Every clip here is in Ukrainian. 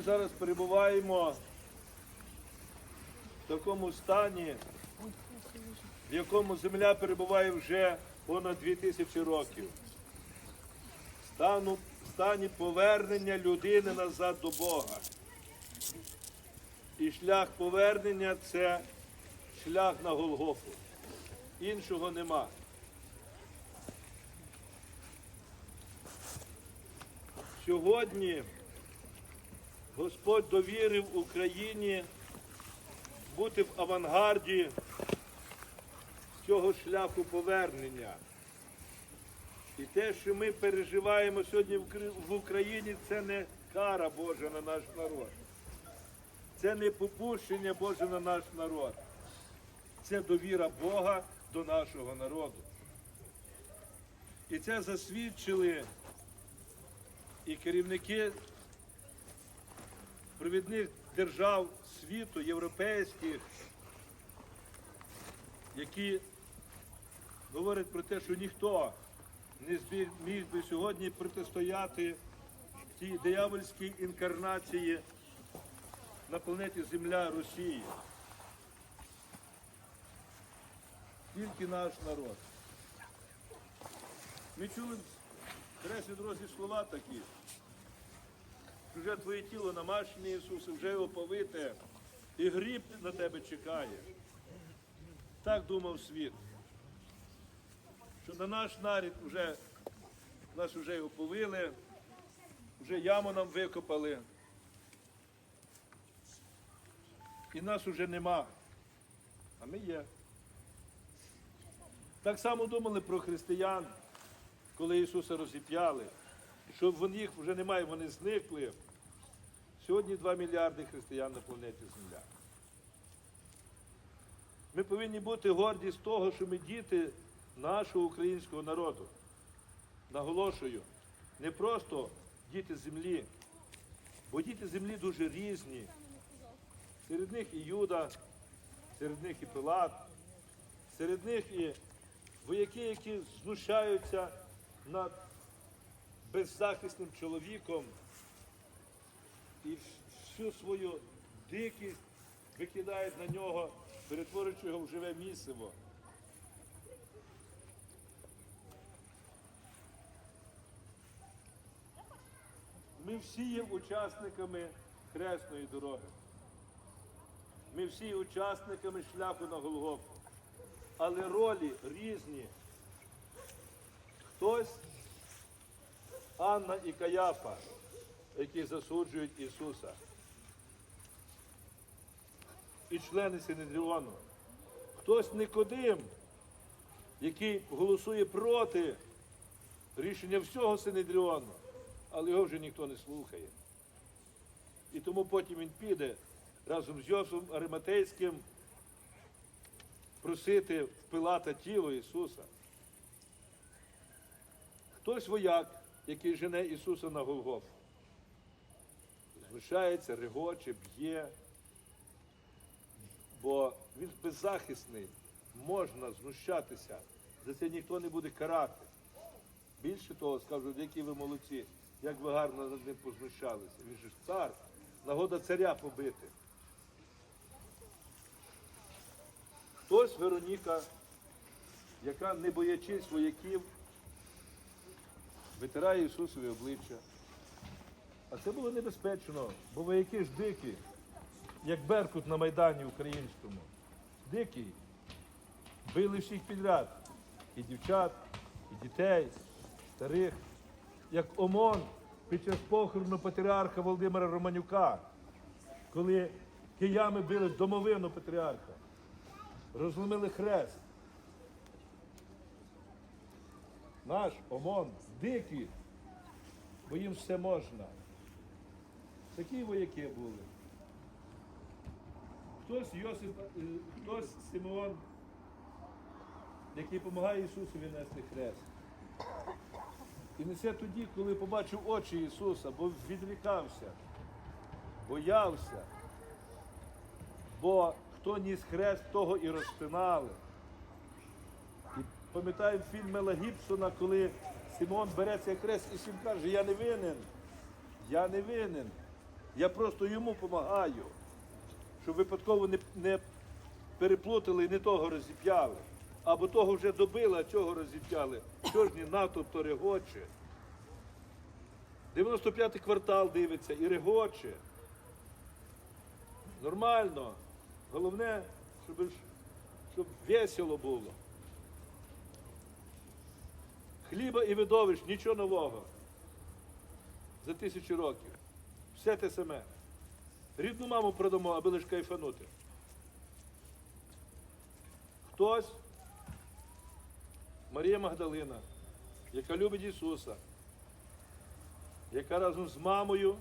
Ми зараз перебуваємо в такому стані, в якому земля перебуває вже понад 2000 років. Стану, стані повернення людини назад до Бога. І шлях повернення це шлях на Голгофу. Іншого нема. Сьогодні Господь довірив Україні бути в авангарді цього шляху повернення. І те, що ми переживаємо сьогодні в Україні, це не кара Божа на наш народ. Це не попущення Боже на наш народ. Це довіра Бога до нашого народу. І це засвідчили і керівники провідних держав світу, європейських, які говорять про те, що ніхто не міг би сьогодні протистояти тій диявольській інкарнації на планеті Земля Росії. Тільки наш народ. Ми чули в Хресні дорозі слова такі. Вже твоє тіло намашене, Ісусе, вже його повите, і гріб на тебе чекає. Так думав світ. Що на наш нарід вже, нас вже його повили, вже яму нам викопали. І нас уже нема. А ми є. Так само думали про християн, коли Ісуса розіп'яли, що в них вже немає, вони зникли. Сьогодні 2 мільярди християн на планеті Земля. Ми повинні бути горді з того, що ми діти нашого українського народу. Наголошую, не просто діти землі, бо діти землі дуже різні. Серед них і Юда, серед них і Пилат, серед них і вояки, які знущаються над беззахисним чоловіком і всю свою дикість викидають на нього, перетворюючи його в живе місиво. Ми всі є учасниками хресної дороги. Ми всі є учасниками шляху на Голгофу. Але ролі різні. Хтось Анна і Каяфа, які засуджують Ісуса. І члени Синедріону. Хтось Никодим, який голосує проти рішення всього Синедріону, але його вже ніхто не слухає. І тому потім він піде разом з Йосифом Ариматейським просити в Пилата тіло Ісуса. Хтось вояк, який жене Ісуса на Голгоф. Знущається, регоче, б'є, бо він беззахисний, можна знущатися, за це ніхто не буде карати. Більше того, скажуть, які ви молодці, як ви гарно над ним познущалися. Він же цар, нагода царя побити. Хтось Вероніка, яка, не боячись вояків, витирає Ісусові обличчя. А це було небезпечно, бо вояки ж дикі, як Беркут на Майдані українському. Дикі. Били всіх підряд. І дівчат, і дітей, старих, як ОМОН під час похорону патріарха Володимира Романюка, коли киями били домовину патріарха розломили хрест. Наш ОМОН дикі, бо їм все можна. Такі вояки були. Хтось Йосип, е, хтось Симеон, який допомагає Ісусові нести хрест. І несе тоді, коли побачив очі Ісуса, бо відрікався, боявся. Бо хто ніс хрест, того і розпинали. І пам'ятаю фільм Мела Гібсона, коли Симон бере цей хрест і всім каже, я не винен, я не винен. Я просто йому допомагаю, щоб випадково не, не переплутали і не того розіп'яли. Або того вже добили, а цього розіп'яли. Що ж ні натовп то регоче. 95-й квартал дивиться і регоче. Нормально. Головне, щоб, щоб весело було. Хліба і видовищ, нічого нового. За тисячу років. Все те саме. Рідну маму продамо, аби лише кайфанути. Хтось, Марія Магдалина, яка любить Ісуса, яка разом з мамою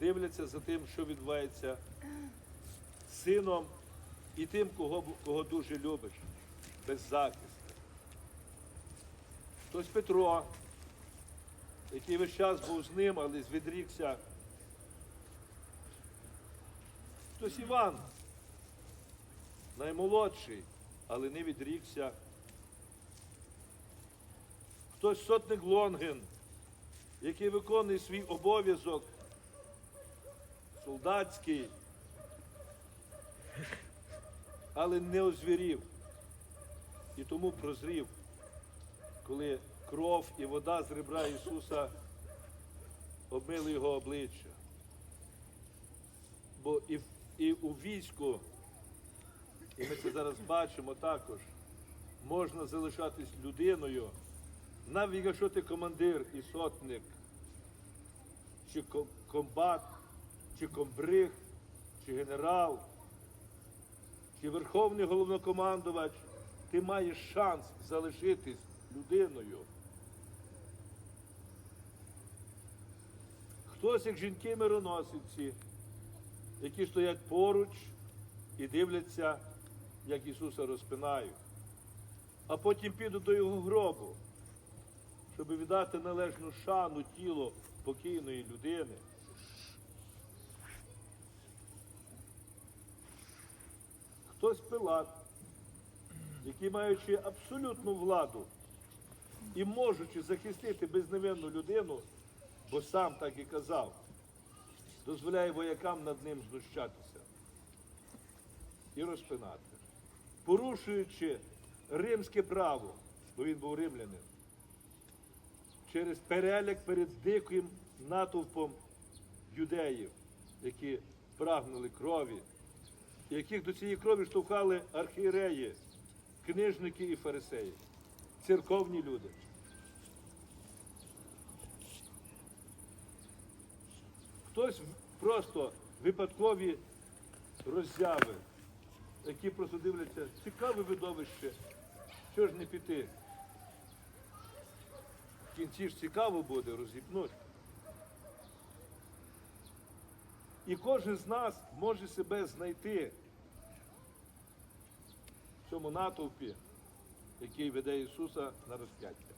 дивляться за тим, що відбувається з сином і тим, кого, кого дуже любиш, без захисту. Хтось Петро, який весь час був з ним, але відрікся. Хтось Іван, наймолодший, але не відрікся. Хтось сотник Лонген, який виконує свій обов'язок солдатський, але не озвірів. І тому прозрів, коли кров і вода з ребра Ісуса обмили його обличчя. Бо і, і у війську, і ми це зараз бачимо також, можна залишатись людиною, навіть якщо ти командир і сотник, чи комбат, чи комбриг, чи генерал, чи верховний головнокомандувач, ти маєш шанс залишитись людиною. Хтось, як жінки-мироносиці, які стоять поруч і дивляться, як Ісуса розпинають, а потім підуть до Його гробу, щоб віддати належну шану тілу покійної людини. Хтось Пилат, який маючи абсолютну владу і можучи захистити безневинну людину, бо сам так і казав, дозволяє воякам над ним знущатися і розпинати, порушуючи римське право, бо він був римлянин, через переляк перед диким натовпом юдеїв, які прагнули крові, яких до цієї крові штовхали архієреї, книжники і фарисеї, церковні люди. Хтось просто випадкові роззяви, які просто дивляться, цікаве видовище, що ж не піти. В кінці ж цікаво буде розіпнуть. І кожен з нас може себе знайти цьому натовпі, який веде Ісуса на розп'яття.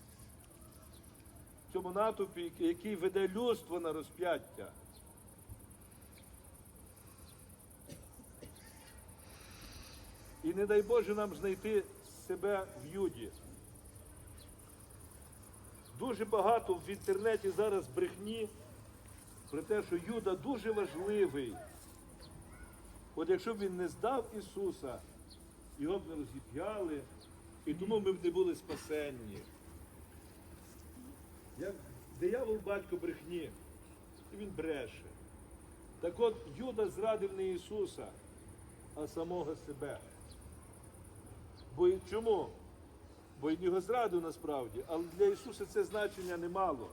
В цьому натовпі, який веде людство на розп'яття. І не дай Боже нам знайти себе в Юді. Дуже багато в інтернеті зараз брехні про те, що Юда дуже важливий. От якщо б він не здав Ісуса, його б не розіп'яли, і тому ми б не були спасенні. Як диявол батько брехні, і він бреше. Так от Юда зрадив не Ісуса, а самого себе. Бо чому? Бо він його зрадив насправді, але для Ісуса це значення не мало.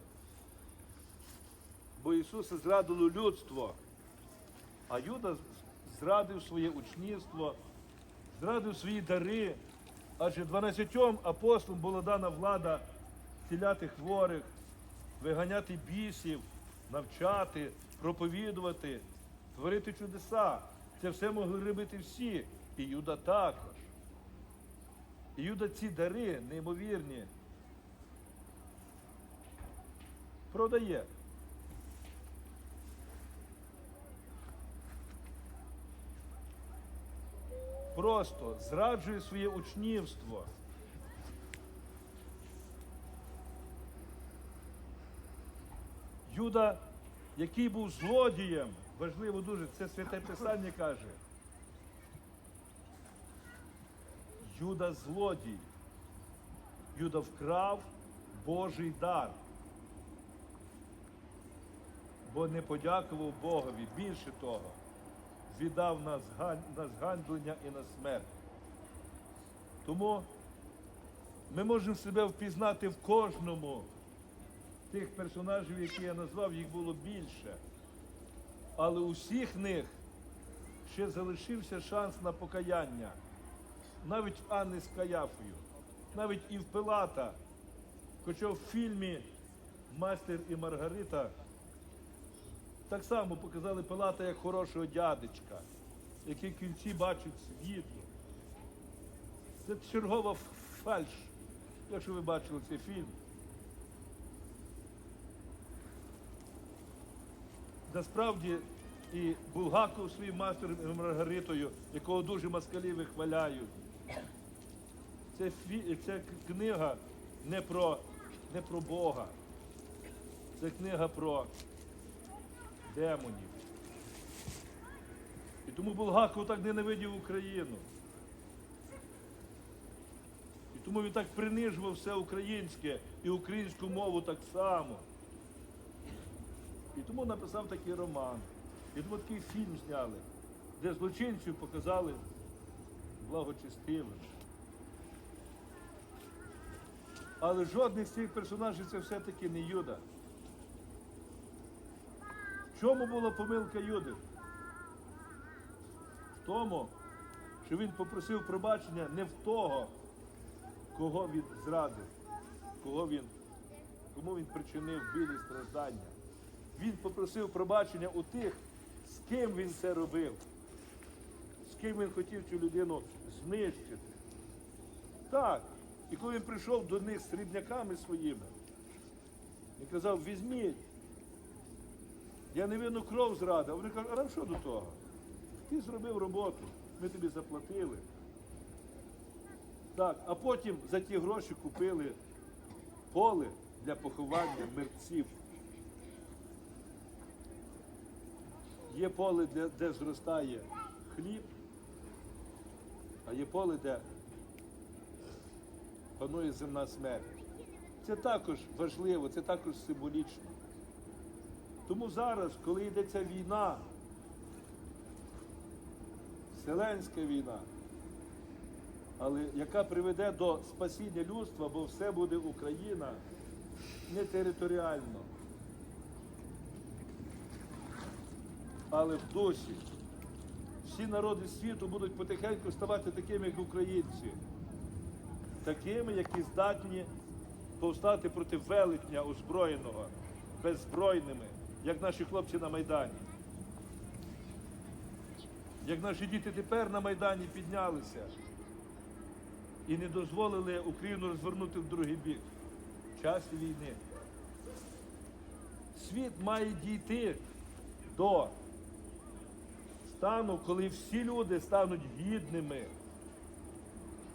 Бо Ісуса зрадило людство, а Юда зрадив своє учнівство, зрадив свої дари, адже 12 апостолам була дана влада зціляти хворих, виганяти бісів, навчати, проповідувати, творити чудеса. Це все могли робити всі, і Юда також. І Юда ці дари неймовірні продає. Просто зраджує своє учнівство. Юда, який був злодієм, важливо дуже, це святе Писання каже. Юда злодій. Юда вкрав Божий дар. Бо не подякував Богові. Більше того, віддав на згань- на зганьблення і на смерть. Тому ми можемо себе впізнати в кожному тих персонажів, які я назвав, їх було більше. Але у всіх них ще залишився шанс на покаяння. Навіть в Анни з Каяфою, навіть і в Пилата. Хоча в фільмі Мастер і Маргарита так само показали Пилата як хорошого дядечка, який кінці бачить світло. Це чергова фальш, якщо ви бачили цей фільм. Насправді і Булгаков своїм мастером і Маргаритою, якого дуже москалі вихваляють. Це, фі... це книга не про, не про Бога. Це книга про демонів. І тому Булгаков так ненавидів Україну. І тому він так принижував все українське і українську мову так само. І тому написав такий роман. І тому такий фільм зняли, де злочинців показали благочестивими. Але жодний з цих персонажів це все-таки не Юда. Чому була помилка Юди? В тому, що він попросив пробачення не в того, кого він зрадив, кого він, кому він причинив білі страждання. Він попросив пробачення у тих, з ким він це робив, з ким він хотів цю людину знищити. Так. І коли він прийшов до них з срібняками своїми, він казав, візьміть. Я невинну кров зрадив. Вони кажуть, а що до того? Ти зробив роботу, ми тобі заплатили. Так, а потім за ті гроші купили поле для поховання мерців. Є поле, де, де зростає хліб, а є поле, де панує земна смерть. Це також важливо, це також символічно. Тому зараз, коли йдеться війна, вселенська війна, але яка приведе до спасіння людства, бо все буде Україна не територіально, але в дусі. Всі народи світу будуть потихеньку ставати такими, як українці, такими, які здатні повстати проти велетня озброєного, беззбройними, як наші хлопці на Майдані. Як наші діти тепер на Майдані піднялися і не дозволили Україну розвернути в другий бік в часі війни. Світ має дійти до стану, коли всі люди стануть гідними,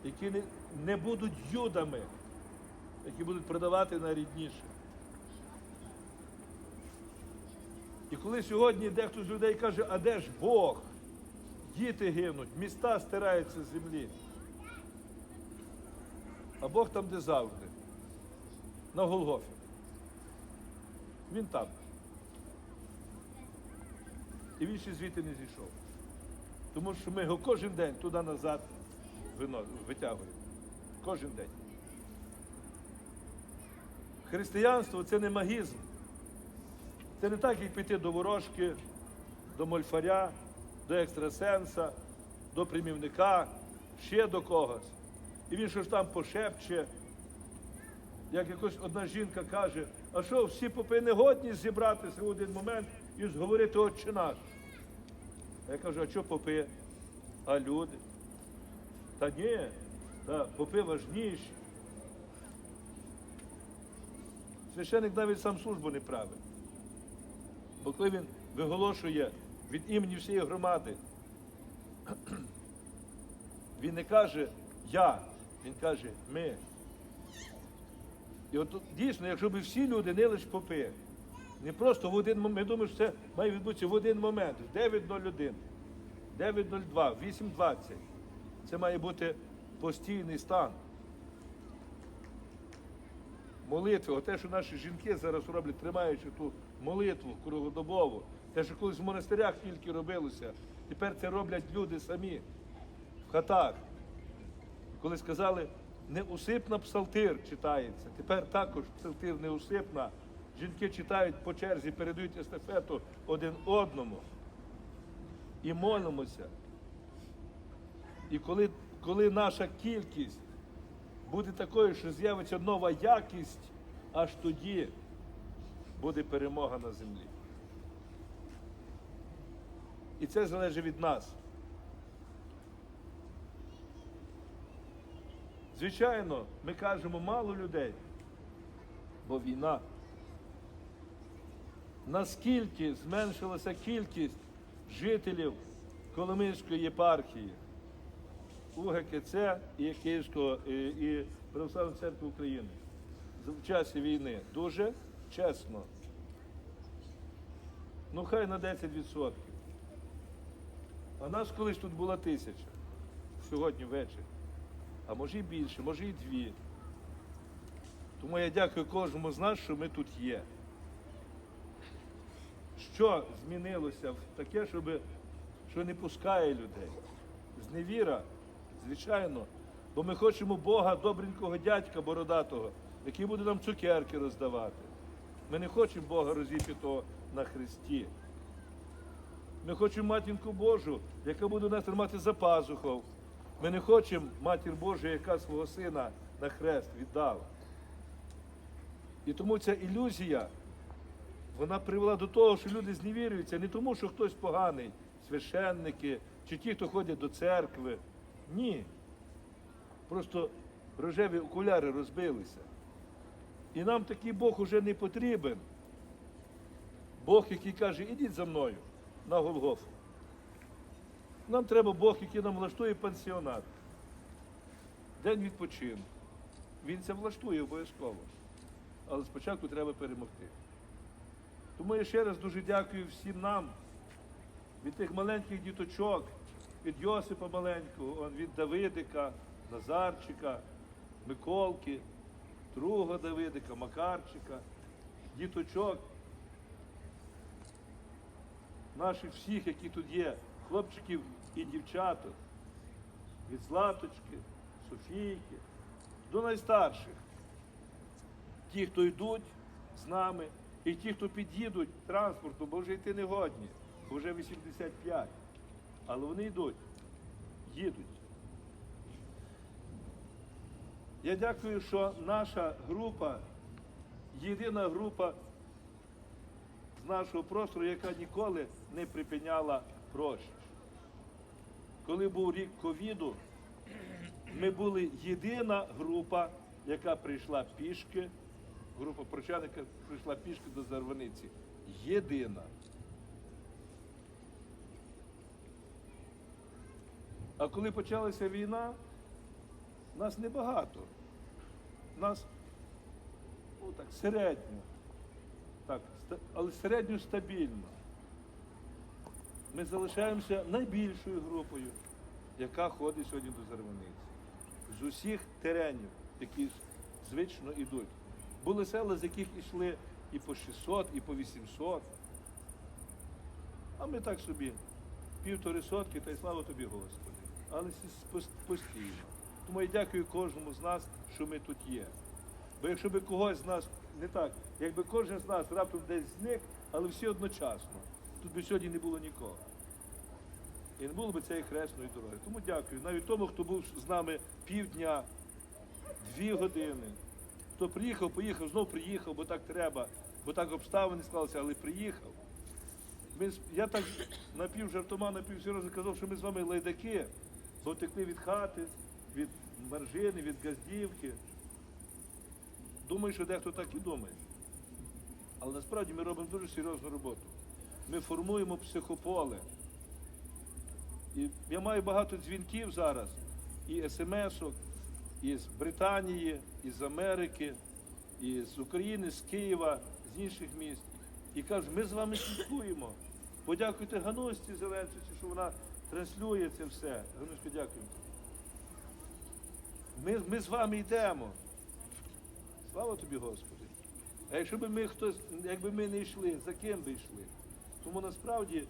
які не, не будуть юдами, які будуть продавати найрідніше. І коли сьогодні дехто з людей каже, а де ж Бог? Діти гинуть, міста стираються з землі. А Бог там, де завжди, на Голгофі. Він там. І він ще звідти не зійшов. Тому що ми його кожен день туди-назад вино- витягуємо. Кожен день. Християнство це не магізм. Це не так, як піти до ворожки, до мольфаря, до екстрасенса, до примівника, ще до когось. І він щось там пошепче. Як якось одна жінка каже, а що, всі попи не годні зібратися в один момент і зговорити отче наш. Я кажу, а що попи? А люди? Та ні, та попи важніші. Священик навіть сам службу не править. Бо коли він виголошує від імені всієї громади, він не каже я, він каже ми. І от дійсно, якщо б всі люди, не лише попи, Не просто в один момент. Ми думаємо, що це має відбутися в один момент. В 9.01, 9.02, 8.20. Це має бути постійний стан. Молитви, оте, що наші жінки зараз роблять, тримаючи ту молитву круглодобову, те, що колись в монастирях тільки робилося, тепер це роблять люди самі в хатах. Коли сказали, неусипна псалтир читається. Тепер також псалтир неусипна. Жінки читають по черзі, передають естафету один одному. І молимося. І коли, коли наша кількість буде такою, що з'явиться нова якість, аж тоді буде перемога на землі. І це залежить від нас. Звичайно, ми кажемо мало людей, бо війна. Наскільки зменшилася кількість жителів Коломийської єпархії, УГКЦ і Київського і, Православної церкви України в часі війни? Дуже чесно. Ну хай на 10%. А нас колись тут була тисяча. Сьогодні ввечері а може і більше, може і дві. Тому я дякую кожному з нас, що ми тут є. Що змінилося в таке, щоб, що не пускає людей? Зневіра, звичайно. Бо ми хочемо Бога, добренького дядька бородатого, який буде нам цукерки роздавати. Ми не хочемо Бога розіп'ятого на Христі. Ми хочемо матінку Божу, яка буде нас тримати за пазухов. Ми не хочемо матір Божу, яка свого сина на хрест віддала. І тому ця ілюзія, вона привела до того, що люди зневірюються не тому, що хтось поганий, священники, чи ті, хто ходять до церкви. Ні. Просто рожеві окуляри розбилися. І нам такий Бог уже не потрібен. Бог, який каже, ідіть за мною на Голгофу. Нам треба Бог, який нам влаштує пансіонат. День відпочинку. Він це влаштує обов'язково. Але спочатку треба перемогти. Тому я ще раз дуже дякую всім нам, від тих маленьких діточок, від Йосипа маленького, від Давидика, Назарчика, Миколки, другого Давидика, Макарчика, діточок, наших всіх, які тут є, хлопчиків і дівчаток, від Златочки, Софійки, до найстарших. Ті, хто йдуть з нами, і ті, хто під'їдуть транспортом, бо вже йти не годні, бо вже 85. Але вони йдуть, їдуть. Я дякую, що наша група, єдина група з нашого простору, яка ніколи не припиняла прощ. Коли був рік ковіду, ми були єдина група, яка прийшла пішки, група прочан, яка прийшла пішки до Зарваниці. Єдина. А коли почалася війна, нас небагато. Нас ну, так, середньо. Так, але середньо стабільно. Ми залишаємося найбільшою групою, яка ходить сьогодні до Зарваниці. З усіх теренів, які звично йдуть. Були села, з яких йшли і по 600, і по 800. А ми так собі півтори сотки, та й слава тобі, Господи. Але постійно. Тому я дякую кожному з нас, що ми тут є. Бо якщо би когось з нас не так, якби кожен з нас раптом десь зник, але всі одночасно, тут би сьогодні не було нікого. І не було б цієї хресної дороги. Тому дякую. Навіть тому, хто був з нами півдня, дві години. Хто приїхав, поїхав, знов приїхав, бо так треба, бо так обставини склалися, але приїхав. Ми, я так напів жартома, напів серйозно казав, що ми з вами лайдаки, бо втекли від хати, від маржини, від газдівки. Думаю, що дехто так і думає. Але насправді ми робимо дуже серйозну роботу. Ми формуємо психополе. І я маю багато дзвінків зараз, і смс-ок, із Британії, із Америки, із України, з Києва, з інших міст. і кажуть, ми з вами слідкуємо. Подякуйте Ганусті Зеленчиці, що вона транслює це все. Гануська, дякую. Ми, ми з вами йдемо. Слава тобі, Господи. А якщо б ми хтось, якби ми не йшли, за ким би йшли? Тому насправді,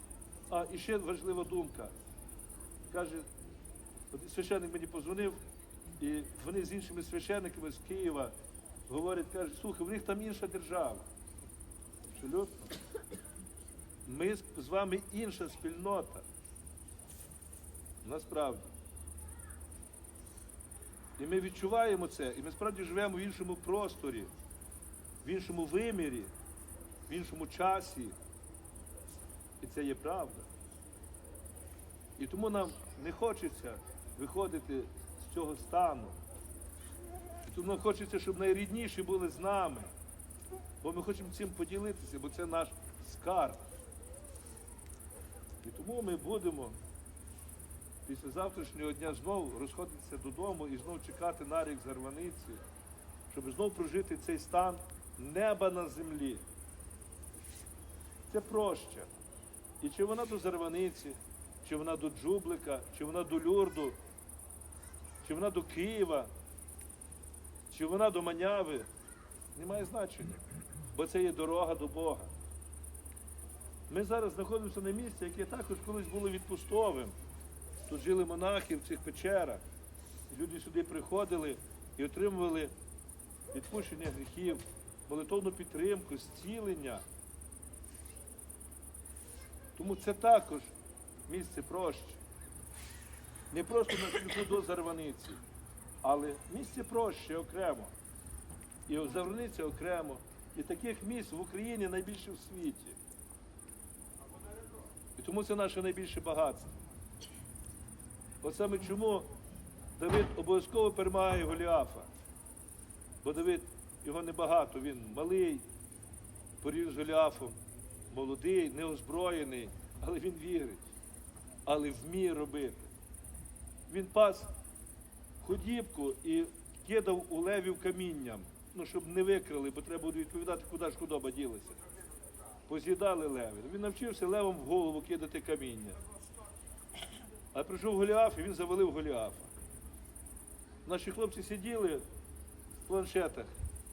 а і ще важлива думка. Каже, священник мені позвонив, і вони з іншими священниками з Києва говорять, кажуть, слухай, в них там інша держава. Абсолютно. Ми з вами інша спільнота. Насправді. І ми відчуваємо це, і ми справді живемо в іншому просторі, в іншому вимірі, в іншому часі. І це є правда. І тому нам не хочеться виходити з цього стану. І тому нам хочеться, щоб найрідніші були з нами. Бо ми хочемо цим поділитися, бо це наш скарб. І тому ми будемо після завтрашнього дня знову розходитися додому і знову чекати нарік зарваниці, щоб знову прожити цей стан неба на землі. Це проще. І чи вона до зарваниці, чи вона до Джублика, чи вона до Люрду, чи вона до Києва, чи вона до Маняви, не має значення, бо це є дорога до Бога. Ми зараз знаходимося на місці, яке також колись було відпустовим. Тут жили монахи в цих печерах. Люди сюди приходили і отримували відпущення гріхів, молитовну підтримку, зцілення. Тому це також місце проще. Не просто на шляху до Зарваниці, але місце проще окремо. І Зарваниця окремо. І таких місць в Україні найбільше в світі. І тому це наше найбільше багатство. От саме чому Давид обов'язково перемагає Голіафа. Бо Давид його небагато, він малий, порівняно з Голіафом, молодий, неозброєний, але він вірить, але вміє робити. Він пас худібку і кидав у левів камінням, ну, щоб не викрали, бо треба буде відповідати, куди ж худоба ділася. Поз'їдали леви. Він навчився левом в голову кидати каміння. А прийшов Голіаф, і він завалив Голіафа. Наші хлопці сиділи в планшетах,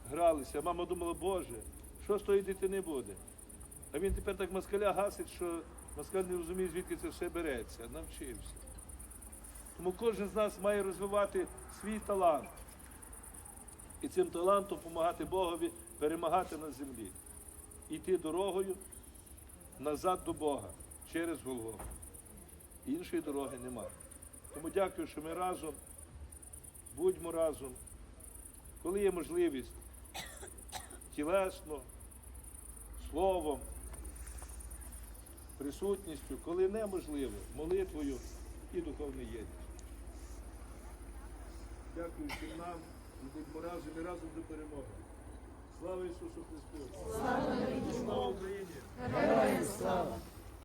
гралися. Мама думала, Боже, що з тої дитини буде? А він тепер так москаля гасить, що москаль не розуміє, звідки це все береться. Навчився. Тому кожен з нас має розвивати свій талант. І цим талантом допомагати Богові перемагати на землі. Іти дорогою назад до Бога через Голгофу. Іншої дороги немає. Тому дякую, що ми разом, будьмо разом. Коли є можливість тілесно, словом, присутністю, коли неможливо, молитвою і духовною єдністю. Дякую всім нам, і будьмо разом і разом до перемоги. Слава Ісусу Христу! Слава Україні! Героям слава!